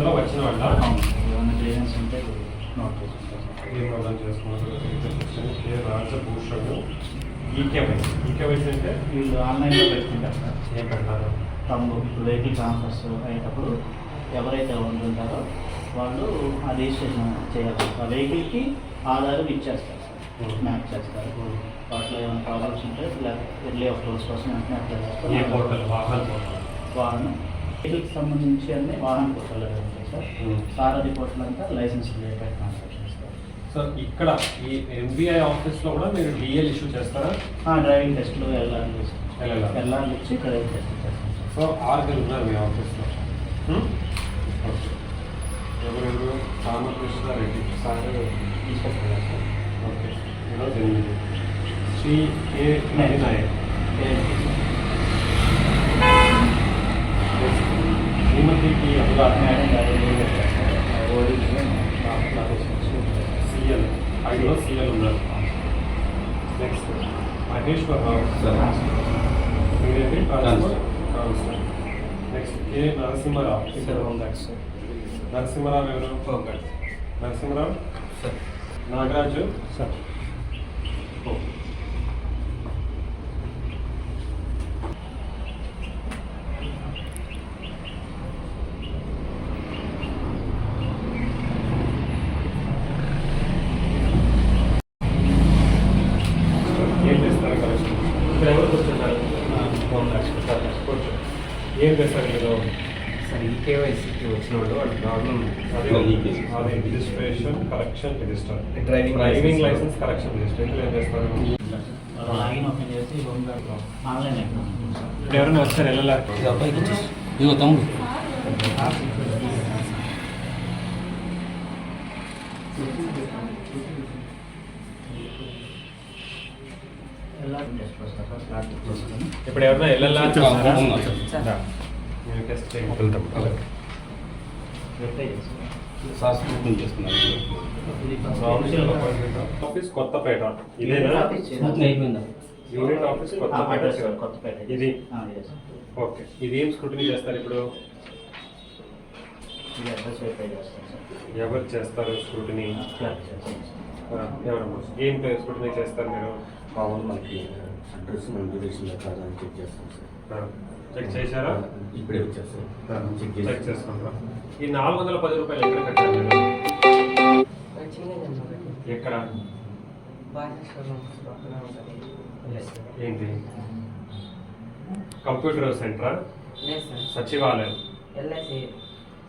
రిసెప్షన్లో వచ్చిన వాళ్ళ. ఏమైనా క్లియరెన్స్ ఉంటే నోట్ రాజభూషణ్? ఈకేవైసీ. ఈకేవైసీ అంటే? వీళ్ళు ఆన్లైన్లో పెట్టుకుంటారు ఏం పెడతారు తమ్ము వెహికల్ ట్రాన్స్ఫర్స్ అయ్యేటప్పుడు ఎవరైతే ఉంటుంటారో వాళ్ళు ఆ రిజిస్ట్రేషన్ చేయాలి. ఆ వెహికల్కి ఆధార్ ఇచ్చేస్తారు Hmm. సార్ మ్యాప్ చేస్తారు. వాటిలో ఏమైనా ప్రాబ్లమ్స్ ఉంటే ఎర్లీ ఆఫ్ టోల్స్ కోసం వెంటనే అప్లై చేస్తారు. పోర్టల్? వాహన్ పోర్టల్. వాహనం. వెహికల్కి సంబంధించి అన్ని Vahan portal sir. Sarathi portal అంతా లైసెన్స్ రిలేటెడ్ ట్రాన్సాక్షన్స్ సో ఇక్కడ ఈ ఎంబీఐ ఆఫీస్లో కూడా మీరు డిఎల్ ఇష్యూ చేస్తారా? డ్రైవింగ్ టెస్ట్లు వెళ్ళాలి LLR. వెళ్ళాలి వచ్చి డ్రైవింగ్ టెస్ట్ చేస్తాం సార్. సో ఆరుగురు ఉన్నారు మీ ఆఫీస్లో. ఎవరెవరు రామకృష్ణ రెడ్డి సార్ తీసుకొస్తారు సార్. ఓకే. ఈరోజు ఎనిమిది. శ్రీ కే నాయక్ శ్రీమతికి అనురాధ మేడం గారు ఏం చెప్తారు సార్ ఓడికి సిఎల్ ఐదులో సిఎల్ ఉన్నారు నెక్స్ట్ మహేశ్వర్ రావు మీరేంటి transfer transfer next K Narasimha Rao ఇక్కడ ఉందండి సార్ నరసింహరావు ఎవరు నరసింహరావు నాగరాజు సార్ ఇక్కడ ఎవరు కూర్చున్నారు కూర్చో. ఏం చేస్తారు మీరు? సార్ ఈ కేవైసీకి వచ్చిన వాళ్ళు వాళ్ళ ప్రాబ్లం అదే. అదే registration correction register driving driving licence. Correction register ఇందులో ఏం చేస్తారు? లాగిన్ ఓపెన్ చేసి హోమ్ గార్డ్ ఆన్లైన్ అకౌంట్ ఉంటుంది సార్ ఇప్పుడు ఎవరైనా వచ్చారు వెళ్ళాలి ఇదిగో తమ్ముడు వెళ్ళాలి చేసుకొస్తారు సార్ ప్లాస్టిక్ చేసుకొని ఇప్పుడు ఎవరైనా వెళ్ళాలి? సార్. టెస్ట్ చేయండి. వెళ్తాం. ఆఫీస్ కొత్తపేట. ఇదేనా? Unit office Kothapeta. Address sir Kothapeta. ఇది. ఓకే ఇది ఏం స్క్రూటినీ చేస్తారు ఇప్పుడు? ఎవరు చేస్తారు స్క్రూటినీ క్లాక్ చేస్తాం సార్ ఎవరమ్మా ఏం స్క్రూటినీ చేస్తారు మీరు? కావాలి మనకి అడ్రస్ కాదా అని చెక్ చేస్తాం సార్. చెక్ చేశారా? ఇప్పుడే వచ్చేస్తాం చెక్ చెక్ చేసి చేసుకుంటారా ఈ నాలుగు వందల పది రూపాయలు ఎక్కడ కట్టారు ఎక్కడ? ఏంటి? కంప్యూటర్ సెంటరా? సచివాలయం.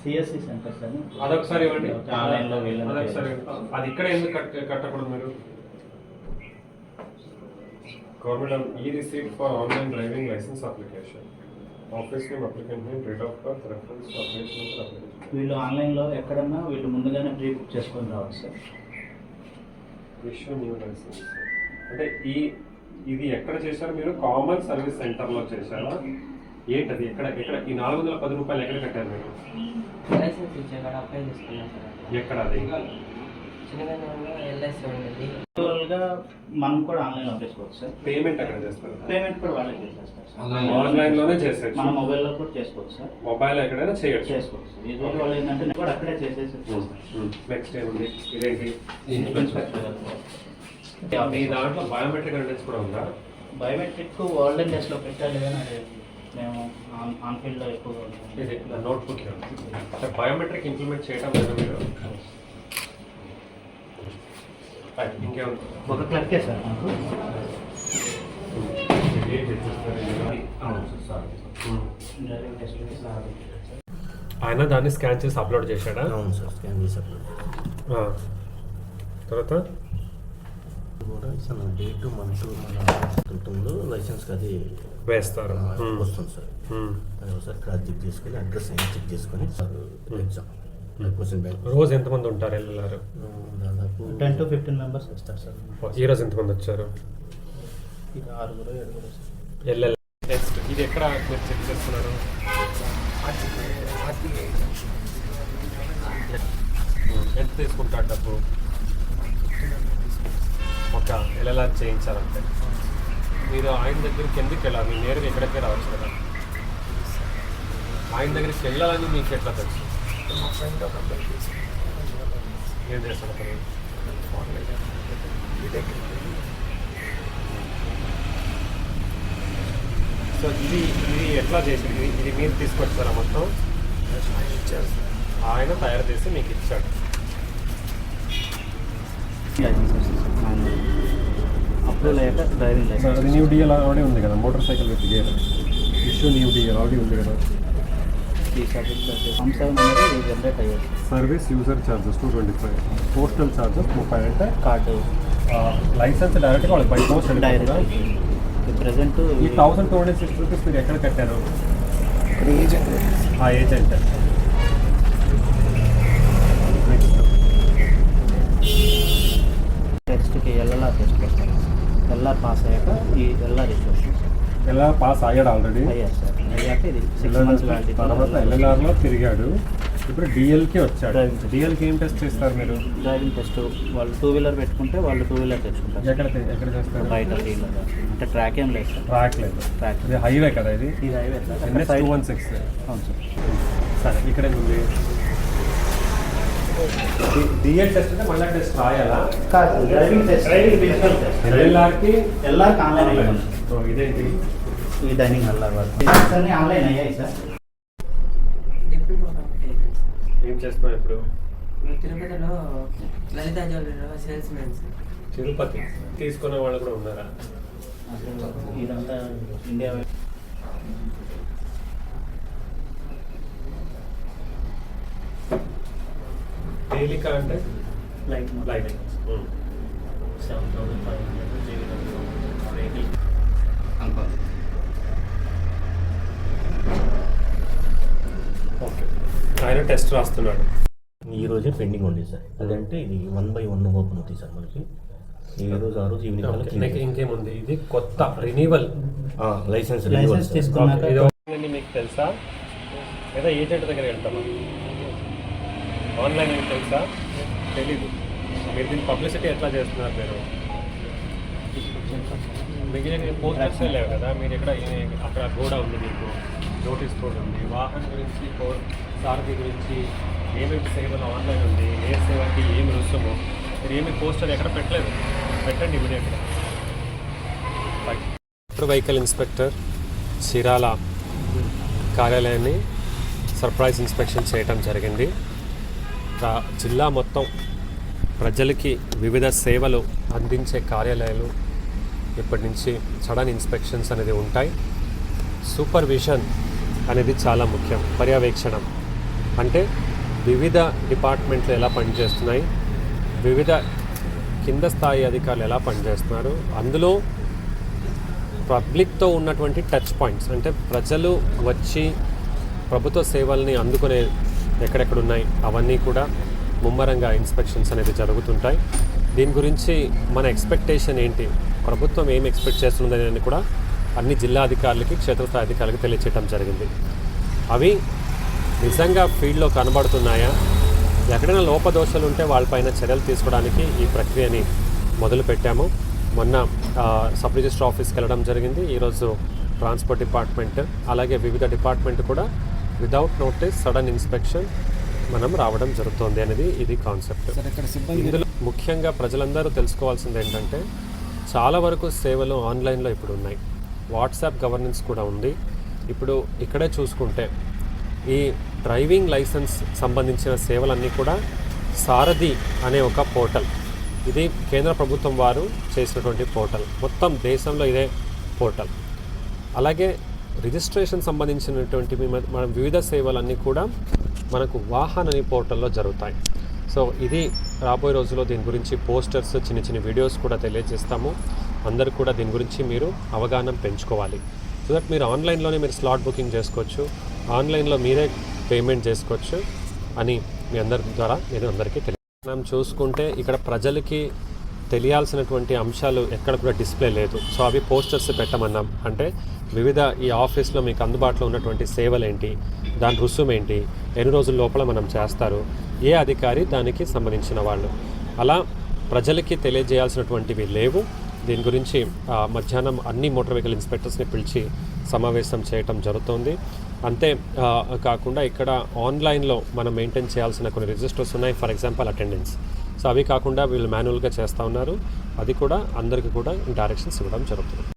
CSC centre sir. అదొకసారి ఇవ్వండి. అది ఇక్కడ ఎందుకు కట్ కట్టకూడదు మీరు? గవర్నమెంట్ ఈ receipt for online driving licence application office name applicant name date of birth reference application application వీళ్ళు ఆన్లైన్లో ఎక్కడన్నా వీళ్ళు ముందుగానే ప్రీ బుక్ చేసుకొని రావాలి సార్. ఇష్యూ న్యూ లైసెన్స్ అంటే ఈ ఇది ఎక్కడ చేశారు మీరు? కామన్ సర్వీస్ సెంటర్లో చేశారా? ఏంటది? ఎక్కడ ఎక్కడ ఈ నాలుగు వందల పది రూపాయలు ఎక్కడ కట్టారు మీరు? లైసెన్స్ ఇచ్చాక అప్లై చేసుకున్నాం సార్ ఎక్కడ అది? ఎల్ఐసి మనం కూడా ఆన్లైన్లో చేసుకోవచ్చు సార్ పేమెంట్ ఎక్కడ చేస్తారు? పేమెంట్ కూడా వాళ్ళే చేసేస్తారు. సార్ ఆన్లైన్లోనే చేసేది మన మొబైల్లో కూడా చేసుకోవచ్చు సార్. మొబైల్ ఎక్కడైనా చేయొచ్చు. చేసుకోవచ్చు. ఈ రోజు వాళ్ళు ఏంటంటే నేను కూడా అక్కడే చేసేసి నెక్స్ట్ ఏముంది ఇదేంటి? మీ దాంట్లో బయోమెట్రిక్ అటెండెన్స్ కూడా ఉందా? బయోమెట్రిక్ వరల్డ్ టెస్ట్లో పెట్టాలి కానీ మేము ఆన్ ఆన్ ఫీల్డ్లో ఎక్కువగా నోట్బుక్ బయోమెట్రిక్ ఇంప్లిమెంట్ చేయడం లేదు మీరు? ఒక క్లర్కే సార్ నాకు ఆయన దాన్ని స్కాన్ చేసి అప్లోడ్ చేశాడా? అవును సార్ స్కాన్ చేసి అప్లోడ్ ఆ. తర్వాత? కూడా సార్ డేట్ మంత్ ఉంటుందో లైసెన్స్కి అది వేస్తారు. వస్తుంది సార్. అది ఒకసారి క్రాస్ చెక్ చేసుకొని అడ్రస్ అయినా చెక్ చేసుకొని సార్ ఎగ్జామ్. క్వశ్చన్ బ్యాంక్ రోజు ఎంతమంది ఉంటారు దాదాపు టెన్ టు ఫిఫ్టీన్ మెంబర్స్ వస్తారు సార్. ఈ రోజు ఎంతమంది వచ్చారు? ఇది ఆరుగురు ఏడుగురు ఎల్ఎల్ నెక్స్ట్ ఇది ఎక్కడ మీరు చెక్ చేస్తున్నారు? ఎంత తీసుకుంటాడు డబ్బు? ఒక ఎల్ఎల్ఆర్ చేయించాలంటే. మీరు ఆయన దగ్గరికి ఎందుకు వెళ్ళాలి? మీరు నేరుగా ఎక్కడికే రావచ్చు కదా. ఆయన దగ్గరికి వెళ్ళాలని మీకు ఎట్లా తెలుసు? మా ఫ్రెండ్ ఒక అబ్బాయి చేసి ఏం చేస్తాడు అతను? బీటెక్ సో ఇది ఇది ఎట్లా చేసింది ఇది ఇది మీరు తీసుకొచ్చారా మొత్తం? ఆయన ఇచ్చారు సార్ ఆయన తయారు చేసి మీకు ఇచ్చాడు. అప్రూవల్ అయ్యాక డ్రైవింగ్ లైసెన్స్. అది న్యూ డిఎల్ ఆల్రెడీ ఉంది కదా motorcycle with gear. Issue new DL already ఉంది కదా. ఈ సర్వీస్ అనేది జనరేట్ అయ్యేది. Service user charges two twenty five postal charges ముప్పై అంటే కార్డు లైసెన్స్ డైరెక్ట్గా వాళ్ళకి బై పోస్ట్ డైరెక్ట్ ప్రజెంట్ ఈ thousand two hundred six rupees మీరు ఎక్కడ కట్టారు? ఆ ఏజెంట్ టెస్ట్కి ఎల్ఎల్ఆర్ టెస్ట్ వస్తారు ఎల్ఆర్ పాస్ అయ్యాక ఈ ఎల్ఆర్ ఇష్యూ ఎలా పాస్ అయ్యాడు ఆల్రెడీ తర్వాత ఎల్ఎల్ఆర్లో తిరిగాడు. ఇప్పుడు డిఎల్కి వచ్చాడు. డిఎల్కి ఏం టెస్ట్ చేస్తారు మీరు? డ్రైవింగ్ టెస్ట్ వాళ్ళు టూ వీలర్ పెట్టుకుంటే వాళ్ళు టూ వీలర్ తెచ్చుకుంటారు. ఎక్కడ ఎక్కడ చేస్తారు? బయట అంటే ట్రాక్ ఏం లేదు ట్రాక్ లేదు. ట్రాక్ ఇది హైవే కదా ఇది? ఇది highway NS two one six అవును సార్. సరే ఇక్కడ ఉంది. డిఎల్ టెస్ట్ అంటే మళ్ళీ టెస్ట్ రాయాలా? డ్రైవింగ్ టెస్ట్ డ్రైవింగ్ టెస్ట్ ఎల్ఎల్ఆర్కి ఎల్ఆర్ ఆన్లైన్ అయ్యాను ఇదేంటి ఈ డైనింగ్ వాళ్ళు అన్నీ ఆన్లైన్ అయ్యాయి సార్? ఏం చేస్తున్నాం ఇప్పుడు? తిరుపతిలో లలిత జ్యువెలరీలో సేల్స్ మ్యాన్ సార్. తిరుపతి. తీసుకునే వాళ్ళు కూడా ఉన్నారా? ఇదంతా ఇండియా తేలిక అంటే? Light light seven thousand five hundred. Test రాస్తున్నాడు. ఈ రోజే పెండింగ్ ఉంది సార్. అదంటే ఇది వన్ బై వన్ ఓపెన్ అవుతాయి సార్ మనకి. ఈ రోజు ఆ రోజు ఈవినింగ్ ఇంకేముంది? ఇది కొత్త రినీవల్ ఆ, లైసెన్స్ లైసెన్స్. తీసుకున్నాక మీకు తెలుసా? లేదా ఏజెంట్ దగ్గర వెళ్తామా? ఆన్లైన్ మీకు తెలుసా? తెలీదు. మీరు దీని పబ్లిసిటీ ఎట్లా చేస్తున్నారు మీరు? మిగిలిన పోస్టర్స్ లేవు కదా. మీరు ఇక్కడ అక్కడ కూడా ఉంది మీకు. నోటీస్ కూడా ఉంది. గురించి కో- సారథి గురించి ఏమేమి సేవలు ఆన్లైన్ ఉంది ఏ సేవకి ఏమి రుసుము మీరు ఏమి పోస్టర్ ఎక్కడ పెట్టలేదు? పెట్టండి ఇమీడియట్గా. మోటార్ వెహికల్ ఇన్స్పెక్టర్ చీరాల కార్యాలయాన్ని సర్ప్రైజ్ ఇన్స్పెక్షన్ చేయటం జరిగింది. జిల్లా మొత్తం ప్రజలకి వివిధ సేవలు అందించే కార్యాలయాలు ఇప్పటి నుంచి సడన్ ఇన్స్పెక్షన్స్ అనేది ఉంటాయి. సూపర్విజన్ అనేది చాలా ముఖ్యం. పర్యవేక్షణం. అంటే వివిధ డిపార్ట్మెంట్లు ఎలా పనిచేస్తున్నాయి వివిధ కింద స్థాయి అధికారులు ఎలా పనిచేస్తున్నారు అందులో పబ్లిక్తో ఉన్నటువంటి టచ్ పాయింట్స్ అంటే ప్రజలు వచ్చి ప్రభుత్వ సేవల్ని అందుకునే ఎక్కడెక్కడ ఉన్నాయి అవన్నీ కూడా ముమ్మరంగా ఇన్స్పెక్షన్స్ అనేది జరుగుతుంటాయి. దీని గురించి మన ఎక్స్పెక్టేషన్ ఏంటి ప్రభుత్వం ఏం ఎక్స్పెక్ట్ చేస్తుంది అనేది కూడా అన్ని జిల్లా అధికారులకి క్షేత్రస్థాయి అధికారులకి తెలియచేయడం జరిగింది. అవి నిజంగా ఫీల్డ్లో కనబడుతున్నాయా? ఎక్కడైనా లోపదోషాలు ఉంటే వాళ్ళపైన చర్యలు తీసుకోవడానికి ఈ ప్రక్రియని మొదలు పెట్టాము మొన్న సబ్ రిజిస్టర్ ఆఫీస్కి వెళ్ళడం జరిగింది. ఈరోజు ట్రాన్స్పోర్ట్ డిపార్ట్మెంట్ అలాగే వివిధ డిపార్ట్మెంట్ కూడా వితౌట్ నోటీస్ సడన్ ఇన్స్పెక్షన్ మనం రావడం జరుగుతోంది అనేది ఇది కాన్సెప్ట్. ఇందులో ముఖ్యంగా ప్రజలందరూ తెలుసుకోవాల్సింది ఏంటంటే చాలా వరకు సేవలు ఆన్లైన్లో ఇప్పుడు ఉన్నాయి వాట్సాప్ గవర్నెన్స్ కూడా ఉంది. ఇప్పుడు ఇక్కడే చూసుకుంటే ఈ డ్రైవింగ్ లైసెన్స్ సంబంధించిన సేవలన్నీ కూడా సారథి అనే ఒక పోర్టల్. ఇది కేంద్ర ప్రభుత్వం వారు చేసినటువంటి పోర్టల్. మొత్తం దేశంలో ఇదే పోర్టల్. అలాగే రిజిస్ట్రేషన్ సంబంధించినటువంటి మన- వివిధ సేవలన్నీ కూడా మనకు వాహన్ అనే పోర్టల్లో జరుగుతాయి. సో ఇది రాబోయే రోజుల్లో దీని గురించి పోస్టర్స్ చిన్న చిన్న వీడియోస్ కూడా తెలియజేస్తాము. అందరు కూడా దీని గురించి మీరు అవగాహన పెంచుకోవాలి. సో దట్ మీరు ఆన్లైన్లోనే మీరు స్లాట్ బుకింగ్ చేసుకోవచ్చు. ఆన్లైన్లో మీరే పేమెంట్ చేసుకోవచ్చు అని మీ అందరి ద్వారా నేను అందరికీ తెలియ మనం చూసుకుంటే ఇక్కడ ప్రజలకి తెలియాల్సినటువంటి అంశాలు ఎక్కడ కూడా డిస్ప్లే లేదు. సో అవి పోస్టర్స్ పెట్టమన్నాం. అంటే వివిధ ఈ ఆఫీస్లో మీకు అందుబాటులో ఉన్నటువంటి సేవలు ఏంటి దాని రుసుము ఏంటి ఎన్ని రోజుల లోపల మనం చేస్తారు? ఏ అధికారి దానికి సంబంధించిన వాళ్ళు? అలా ప్రజలకి తెలియజేయాల్సినటువంటివి లేవు. దీని గురించి మధ్యాహ్నం అన్ని మోటార్ వెహికల్ ఇన్స్పెక్టర్స్ని పిలిచి సమావేశం చేయటం జరుగుతోంది. అంతే కాకుండా ఇక్కడ ఆన్లైన్లో మనం మెయింటైన్ చేయాల్సిన కొన్ని రిజిస్టర్స్ ఉన్నాయి ఫర్ ఎగ్జాంపుల్ అటెండెన్స్. సో అవి కాకుండా వీళ్ళు మాన్యువల్గా చేస్తూ ఉన్నారు. అది కూడా అందరికీ కూడా డైరెక్షన్స్ ఇవ్వడం జరుగుతుంది.